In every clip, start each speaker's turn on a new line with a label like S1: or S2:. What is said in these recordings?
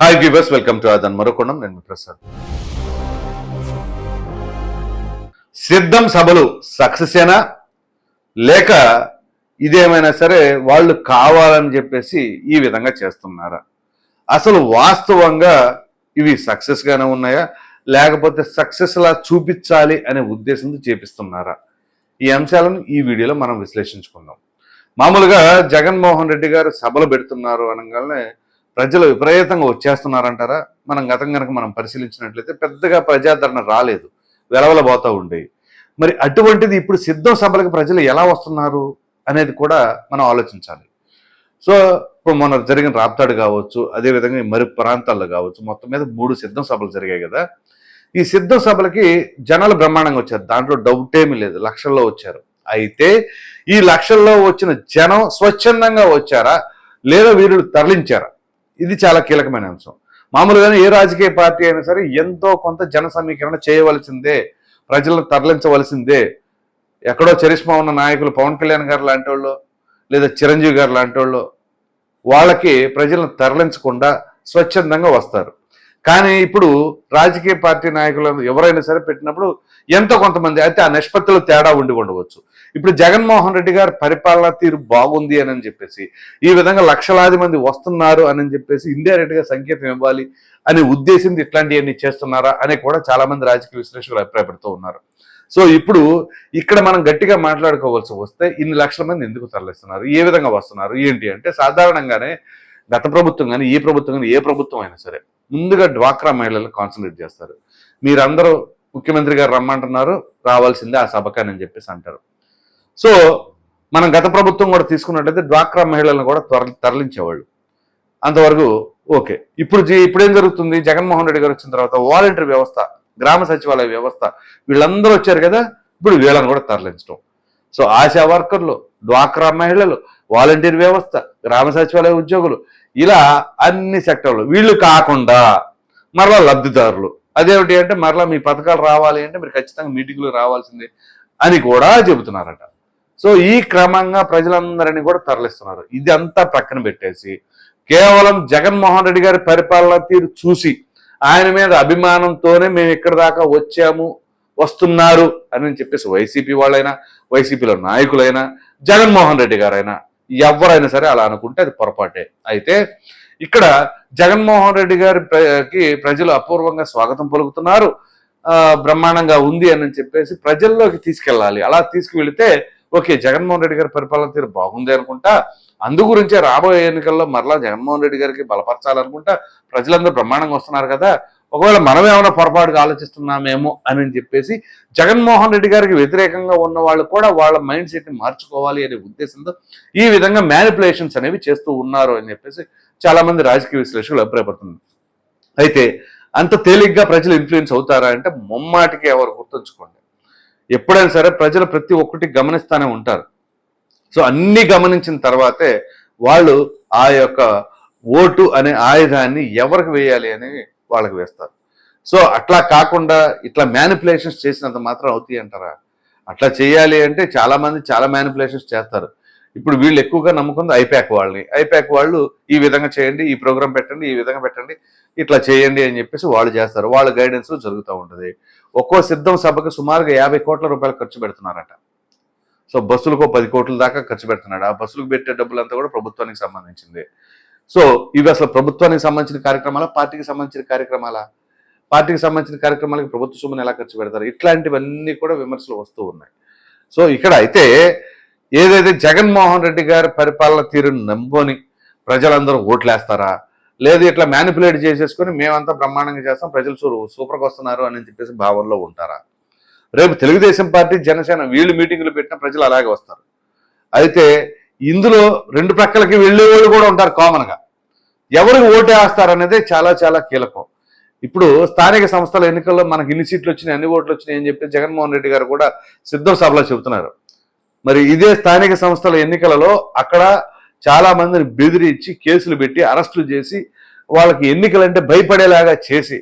S1: Hi viewers welcome to అదన్ మరొకొండం నేను ప్రసాద్. సిద్ధం సభలు సక్సెస్ ఏనా లేక ఇదేమైనా సరే వాళ్ళు కావాలని చెప్పేసి ఈ విధంగా చేస్తున్నారా? అసలు వాస్తవంగా ఇవి సక్సెస్గానే ఉన్నాయా? లేకపోతే సక్సెస్లా చూపించాలి అనే ఉద్దేశంతో చేపిస్తున్నారా? ఈ అంశాలను ఈ వీడియోలో మనం విశ్లేషించుకుందాం. మామూలుగా జగన్మోహన్ రెడ్డి గారు సభలు పెడుతున్నారు అనగానే ప్రజలు విపరీతంగా వచ్చేస్తున్నారంటారా? మనం గతం కనుక మనం పరిశీలించినట్లయితే పెద్దగా ప్రజాదరణ రాలేదు. వెలవలబోతూ ఉండేవి మరి అటువంటిది ఇప్పుడు సిద్ధం సభలకు ప్రజలు ఎలా వస్తున్నారు అనేది కూడా మనం ఆలోచించాలి. సో ఇప్పుడు మొన్న జరిగిన రాప్తాడు కావచ్చు అదేవిధంగా మరి ప్రాంతాల్లో కావచ్చు మొత్తం మీద మూడు సిద్ధం సభలు జరిగాయి కదా. ఈ సిద్ధం సభలకి జనాలు బ్రహ్మాండంగా వచ్చారు. దాంట్లో డౌట్ ఏమీ లేదు. లక్షల్లో వచ్చారు. అయితే ఈ లక్షల్లో వచ్చిన జనం స్వచ్ఛందంగా వచ్చారా? లేదా వీరుడు తరలించారా? ఇది చాలా కీలకమైన అంశం. మామూలుగానే ఏ రాజకీయ పార్టీ అయినా సరే ఎంతో కొంత జన సమీకరణ చేయవలసిందే ప్రజలను తరలించవలసిందే. ఎక్కడో చరిష్మా ఉన్న నాయకులు పవన్ కళ్యాణ్ గారు లాంటి వాళ్ళు లేదా చిరంజీవి గారు లాంటి వాళ్ళు వాళ్ళకి ప్రజలను తరలించకుండా స్వచ్ఛందంగా వస్తారు. కానీ ఇప్పుడు రాజకీయ పార్టీ నాయకులు ఎవరైనా సరే పెట్టినప్పుడు ఎంతో కొంతమంది అయితే ఆ నిష్పత్తిలో తేడా ఉండి ఉండవచ్చు. ఇప్పుడు జగన్మోహన్ రెడ్డి గారి పరిపాలన తీరు బాగుంది అని చెప్పేసి ఈ విధంగా లక్షలాది మంది వస్తున్నారు అని చెప్పేసి ఇండైరెక్ట్గా సంకేతం ఇవ్వాలి అనే ఉద్దేశంతో ఇట్లాంటివన్నీ చేస్తున్నారా అని కూడా చాలా మంది రాజకీయ విశ్లేషకులు అభిప్రాయపడుతూ ఉన్నారు. సో ఇప్పుడు ఇక్కడ మనం గట్టిగా మాట్లాడుకోవాల్సి వస్తే ఇన్ని లక్షల మంది ఎందుకు తరలిస్తున్నారు? ఏ విధంగా వస్తున్నారు? ఏంటి అంటే సాధారణంగానే గత ప్రభుత్వం కానీ ఈ ప్రభుత్వం కానీ ఏ ప్రభుత్వం అయినా సరే ముందుగా డ్వాక్రా మహిళలు కాన్సన్ట్రేట్ చేస్తారు. మీరందరూ ముఖ్యమంత్రి గారు రమ్మంటున్నారు రావాల్సిందే ఆ సభకాని అని చెప్పేసి అంటారు. సో మనం గత ప్రభుత్వం కూడా తీసుకున్నట్టయితే డ్వాక్రా మహిళలను కూడా త్వర తరలించేవాళ్ళు. అంతవరకు ఓకే. ఇప్పుడు ఇప్పుడేం జరుగుతుంది? జగన్మోహన్ రెడ్డి గారు వచ్చిన తర్వాత వాలంటరీ వ్యవస్థ గ్రామ సచివాలయ వ్యవస్థ వీళ్ళందరూ వచ్చారు కదా? ఇప్పుడు వీళ్ళని కూడా తరలించడం సో ఆశా వర్కర్లు డ్వాక్రా మహిళలు వాలంటీర్ వ్యవస్థ గ్రామ సచివాలయ ఉద్యోగులు ఇలా అన్ని సెక్టర్లు వీళ్ళు కాకుండా మరలా లబ్ధిదారులు. అదేమిటి అంటే మరలా మీ పథకాలు రావాలి అంటే మీరు ఖచ్చితంగా మీటింగ్లు రావాల్సిందే అని కూడా చెబుతున్నారట. సో ఈ క్రమంగా ప్రజలందరినీ కూడా తరలిస్తున్నారు. ఇది అంతా పక్కన పెట్టేసి కేవలం జగన్మోహన్ రెడ్డి గారి పరిపాలన తీరు చూసి ఆయన మీద అభిమానంతోనే మేము ఇక్కడ దాకా వచ్చాము వస్తున్నారు అని చెప్పేసి వైసీపీ వాళ్ళైనా వైసీపీలో నాయకులైనా జగన్మోహన్ రెడ్డి గారైనా ఎవరైనా సరే అలా అనుకుంటే అది పొరపాటే. అయితే ఇక్కడ జగన్మోహన్ రెడ్డి గారికి ప్రజలు అపూర్వంగా స్వాగతం పలుకుతున్నారు. బ్రహ్మాండంగా ఉంది అని చెప్పేసి ప్రజల్లోకి తీసుకెళ్ళాలి. అలా తీసుకువెళితే ఓకే జగన్మోహన్ రెడ్డి గారి పరిపాలన తీరు బాగుంది అనుకుంటా. అందు గురించే రాబోయే ఎన్నికల్లో మరలా జగన్మోహన్ రెడ్డి గారికి బలపరచాలనుకుంటా ప్రజలందరూ బ్రహ్మాండంగా వస్తున్నారు కదా. ఒకవేళ మనం ఏమైనా పొరపాటుగా ఆలోచిస్తున్నామేమో అని చెప్పేసి జగన్మోహన్ రెడ్డి గారికి వ్యతిరేకంగా ఉన్న వాళ్ళు కూడా వాళ్ళ మైండ్ సెట్ని మార్చుకోవాలి అనే ఉద్దేశంతో ఈ విధంగా మ్యానిపులేషన్స్ అనేవి చేస్తూ ఉన్నారు అని చెప్పేసి చాలా మంది రాజకీయ విశ్లేషకులు అభిప్రాయపడుతున్నారు. అయితే అంత తేలిగ్గా ప్రజలు ఇన్ఫ్లుయెన్స్ అవుతారా అంటే ముమ్మాటికి ఎవరు గుర్తుంచుకోండి. ఎప్పుడైనా సరే ప్రజలు ప్రతి ఒక్కటి గమనిస్తానే ఉంటారు. సో అన్ని గమనించిన తర్వాతే వాళ్ళు ఆ యొక్క ఓటు అనే ఆయుధాన్ని ఎవరికి వేయాలి అని వాళ్ళకి వేస్తారు. సో అట్లా కాకుండా ఇట్లా మ్యానిపులేషన్స్ చేసినంత మాత్రం అవుతాయి అంటారా? అట్లా చేయాలి అంటే చాలామంది చాలా మ్యానిపులేషన్స్ చేస్తారు. ఇప్పుడు వీళ్ళు ఎక్కువగా నమ్ముకుంది ఐప్యాక్ వాళ్ళని. ఐప్యాక్ వాళ్ళు ఈ విధంగా చేయండి ఈ ప్రోగ్రామ్ పెట్టండి ఈ విధంగా పెట్టండి ఇట్లా చేయండి అని చెప్పేసి వాళ్ళు చేస్తారు. వాళ్ళ గైడెన్స్ జరుగుతూ ఉంటుంది. ఒక్కో సిద్ధం సభకు సుమారుగా యాభై కోట్ల రూపాయలు ఖర్చు పెడుతున్నారట. సో బస్సులకు పది కోట్ల దాకా ఖర్చు పెడుతున్నాడు. ఆ బస్సులకు పెట్టే డబ్బులంతా కూడా ప్రభుత్వానికి సంబంధించింది. సో ఇవి అసలు ప్రభుత్వానికి సంబంధించిన కార్యక్రమాలా పార్టీకి సంబంధించిన కార్యక్రమాలా? పార్టీకి సంబంధించిన కార్యక్రమాలకి ప్రభుత్వ సొమ్మును ఎలా ఖర్చు పెడతారు? ఇట్లాంటివన్నీ కూడా విమర్శలు వస్తూ ఉన్నాయి. సో ఇక్కడ అయితే ఏదైతే జగన్మోహన్ రెడ్డి గారి పరిపాలన తీరును నమ్ముకొని ప్రజలందరూ ఓట్లేస్తారా? లేదు ఇట్లా మ్యానిపులేట్ చేసేసుకొని మేమంతా బ్రహ్మాండంగా చేస్తాం ప్రజలు సూ- సూపర్గా వస్తున్నారు అని చెప్పేసి భావనలో ఉంటారా? రేపు తెలుగుదేశం పార్టీ జనసేన వీళ్ళు మీటింగులు పెట్టిన ప్రజలు అలాగే వస్తారు. అయితే ఇందులో రెండు ప్రక్కలకి వెళ్ళే వాళ్ళు కూడా ఉంటారు కామన్గా. ఎవరు ఎవరికి ఓటు వేస్తారనేదే చాలా చాలా కీలకం. ఇప్పుడు స్థానిక సంస్థల ఎన్నికల్లో మనకి ఇన్ని సీట్లు వచ్చినాయి అన్ని ఓట్లు వచ్చినాయి అని చెప్పి జగన్మోహన్ రెడ్డి గారు కూడా సిద్ధం సభలో చెబుతున్నారు. మరి ఇదే స్థానిక సంస్థల ఎన్నికలలో అక్కడ చాలా మందిని బెదిరించి కేసులు పెట్టి అరెస్టులు చేసి వాళ్ళకి ఎన్నికలంటే భయపడేలాగా చేసి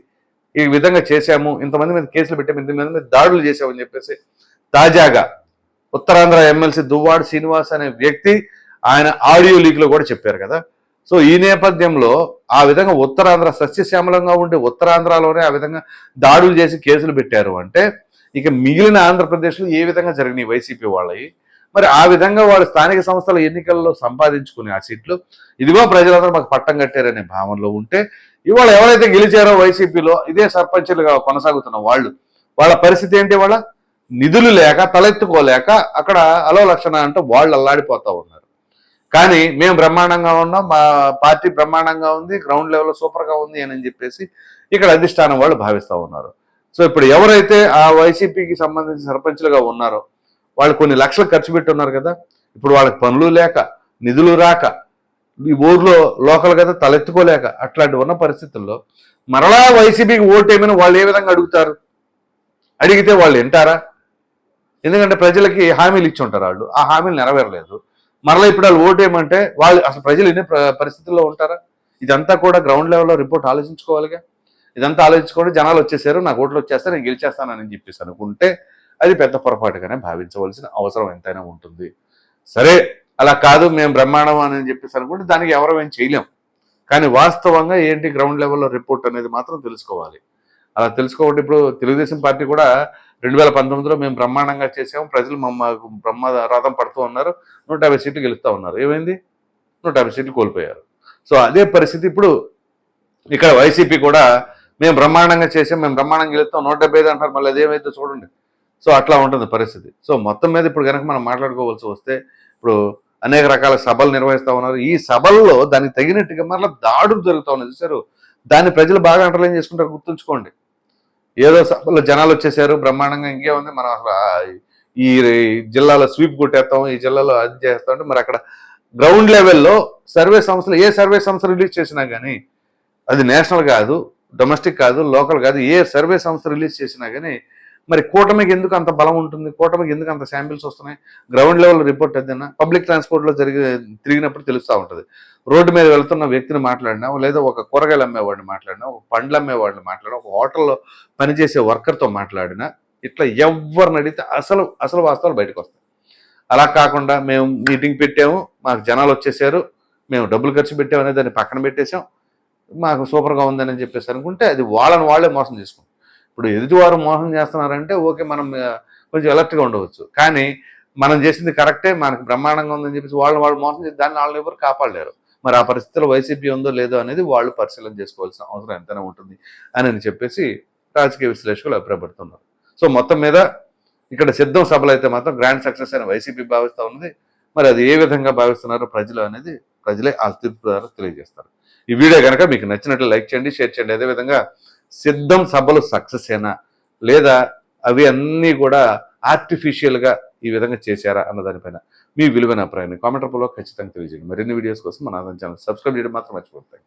S1: ఈ విధంగా చేశాము ఇంతమంది మీద కేసులు పెట్టాము ఇంతమంది మీద దాడులు చేశామని చెప్పేసి తాజాగా ఉత్తరాంధ్ర ఎమ్మెల్సీ దువ్వాడు శ్రీనివాస్ అనే వ్యక్తి ఆయన ఆడియో లీక్లో కూడా చెప్పారు కదా. సో ఈ నేపథ్యంలో ఆ విధంగా ఉత్తరాంధ్ర సస్యశ్యామలంగా ఉండే ఉత్తరాంధ్రలోనే ఆ విధంగా దాడులు చేసి కేసులు పెట్టారు అంటే ఇక మిగిలిన ఆంధ్రప్రదేశ్లో ఏ విధంగా జరిగినాయి వైసీపీ వాళ్ళవి మరి ఆ విధంగా వాళ్ళు స్థానిక సంస్థల ఎన్నికల్లో సంపాదించుకునే ఆ సీట్లు ఇదిగో ప్రజలందరూ మాకు పట్టం కట్టారనే భావనలో ఉంటే ఇవాళ ఎవరైతే గెలిచారో వైసీపీలో ఇదే సర్పంచులుగా కొనసాగుతున్న వాళ్ళు వాళ్ళ పరిస్థితి ఏంటి వాళ్ళ నిధులు లేక తలెత్తుకోలేక అక్కడ అలో లక్షణ అంటే వాళ్ళు అల్లాడిపోతూ ఉన్నారు. కానీ మేము బ్రహ్మాండంగా ఉన్నాం మా పార్టీ బ్రహ్మాండంగా ఉంది గ్రౌండ్ లెవెల్లో సూపర్గా ఉంది అని చెప్పేసి ఇక్కడ అధిష్టానం వాళ్ళు భావిస్తూ ఉన్నారు. సో ఇప్పుడు ఎవరైతే ఆ వైసీపీకి సంబంధించిన సర్పంచులుగా ఉన్నారో వాళ్ళు కొన్ని లక్షలు ఖర్చు పెట్టున్నారు కదా ఇప్పుడు వాళ్ళకి పనులు లేక నిధులు రాక ఈ ఊర్లో లోకల్ కదా తలెత్తుకోలేక అట్లాంటి ఉన్న పరిస్థితుల్లో మరలా వైసీపీకి ఓటేమని వాళ్ళు ఏ విధంగా అడుగుతారు? అడిగితే వాళ్ళు వింటారా? ఎందుకంటే ప్రజలకి హామీలు ఇచ్చి ఉంటారు వాళ్ళు. ఆ హామీలు నెరవేరలేదు. మరలా ఇప్పుడు వాళ్ళు ఓటేయమంటే వాళ్ళు అసలు ప్రజలు ఎన్ని ప్ర- పరిస్థితుల్లో ఉంటారా? ఇదంతా కూడా గ్రౌండ్ లెవెల్లో రిపోర్ట్ ఆలోచించుకోవాలిగా? ఇదంతా ఆలోచించుకోండి జనాలు వచ్చేసారు నాకు ఓట్లు వచ్చేస్తే నేను గెలిచేస్తానని చెప్పేసి అనుకుంటే అది పెద్ద పొరపాటుగానే భావించవలసిన అవసరం ఎంతైనా ఉంటుంది. సరే అలా కాదు మేము బ్రహ్మాండం అని చెప్పేసి అనుకుంటే దానికి ఎవరు ఏం చేయలేం. కానీ వాస్తవంగా ఏంటి గ్రౌండ్ లెవెల్లో రిపోర్ట్ అనేది మాత్రం తెలుసుకోవాలి. అలా తెలుసుకోవాలి ఇప్పుడు తెలుగుదేశం పార్టీ కూడా రెండు వేల పంతొమ్మిదిలో మేము బ్రహ్మాండంగా చేసాము ప్రజలు మమ్మ బ్రహ్మ రథం పడుతూ ఉన్నారు. నూట యాభై సీట్లు గెలుస్తూ ఉన్నారు. ఏమైంది? నూట యాభై సీట్లు కోల్పోయారు. సో అదే పరిస్థితి ఇప్పుడు ఇక్కడ వైసీపీ కూడా మేము బ్రహ్మాండంగా చేసాం మేము బ్రహ్మాండంగా గెలుస్తాం. నూట డెబ్బై ఐదు అంటారు మళ్ళీ అదేమైతే చూడండి. సో అట్లా ఉంటుంది పరిస్థితి. సో మొత్తం మీద ఇప్పుడు కనుక మనం మాట్లాడుకోవాల్సి వస్తే ఇప్పుడు అనేక రకాల సభలు నిర్వహిస్తూ ఉన్నారు. ఈ సభల్లో దానికి తగినట్టుగా మరలా దాడులు జరుగుతూ ఉన్నాయి. చూసారు దాన్ని ప్రజలు బాగా అంటర్లైన్ చేసుకుంటారు. గుర్తుంచుకోండి. ఏదో సభలో జనాలు వచ్చేసారు. బ్రహ్మాండంగా ఇంకే ఉంది. మనం అసలు ఈ జిల్లాలో స్వీప్ కొట్టేస్తాం. ఈ జిల్లాలో అది చేస్తాం అంటే మరి అక్కడ గ్రౌండ్ లెవెల్లో సర్వే సంస్థలు ఏ సర్వే సంస్థ రిలీజ్ చేసినా కానీ అది నేషనల్ కాదు డొమెస్టిక్ కాదు లోకల్ కాదు ఏ సర్వే సంస్థ రిలీజ్ చేసినా కానీ మరి కూటమికి ఎందుకు అంత బలం ఉంటుంది? కూటమికి ఎందుకు అంత శాంపిల్స్ వస్తున్నాయి? గ్రౌండ్ లెవెల్ రిపోర్ట్ ఏదైనా పబ్లిక్ ట్రాన్స్పోర్ట్లో జరిగి తిరిగినప్పుడు తెలుస్తూ ఉంటుంది. రోడ్డు మీద వెళ్తున్న వ్యక్తిని మాట్లాడినా లేదా ఒక కూరగాయలు అమ్మేవాడిని మాట్లాడినా ఒక పండ్లు అమ్మేవాడిని మాట్లాడినా ఒక హోటల్లో పనిచేసే వర్కర్తో మాట్లాడినా ఇట్లా ఎవరిని అడిగితే అసలు అసలు వాస్తవాలు బయటకు వస్తాయి. అలా కాకుండా మేము మీటింగ్ పెట్టాము మాకు జనాలు వచ్చేసారు మేము డబ్బులు ఖర్చు పెట్టాము అనేది దాన్ని పక్కన పెట్టేసాం మాకు సూపర్గా ఉందని చెప్పేసి అనుకుంటే అది వాళ్ళని వాళ్ళే మోసం చేసుకుంటాం ఇప్పుడు ఎదుటివారు మోసం చేస్తున్నారంటే ఓకే మనం కొంచెం అలర్ట్గా ఉండవచ్చు. కానీ మనం చేసింది కరెక్టే మనకు బ్రహ్మాండంగా ఉందని చెప్పేసి వాళ్ళని వాళ్ళు మోసం చేసి దాన్ని వాళ్ళని ఎవరు కాపాడలేరు. మరి ఆ పరిస్థితిలో వైసీపీ ఉందో లేదో అనేది వాళ్ళు పరిశీలన చేసుకోవాల్సిన అవసరం ఎంతనే ఉంటుంది అని అని చెప్పేసి రాజకీయ విశ్లేషకులు అభిప్రాయపడుతున్నారు. సో మొత్తం మీద ఇక్కడ సిద్ధం సభలు అయితే మాత్రం గ్రాండ్ సక్సెస్ అని వైసీపీ భావిస్తూ ఉన్నది. మరి అది ఏ విధంగా భావిస్తున్నారో ప్రజలు అనేది ప్రజలే ఆ తీర్పు ద్వారా తెలియజేస్తారు. ఈ వీడియో కనుక మీకు నచ్చినట్లు లైక్ చేయండి షేర్ చేయండి. అదేవిధంగా సిద్ధం సభలు సక్సెస్ అయినా లేదా అవి అన్నీ కూడా ఆర్టిఫిషియల్గా ఈ విధంగా చేశారా అన్న దానిపైన మీ విలువైన అభిప్రాయాన్ని కామెంట్ రూపంలో ఖచ్చితంగా తెలియజేయండి. మరిన్ని వీడియోస్ కోసం మన ఛానల్ సబ్స్క్రైబ్ చేయడం మాత్రం మర్చిపోతాం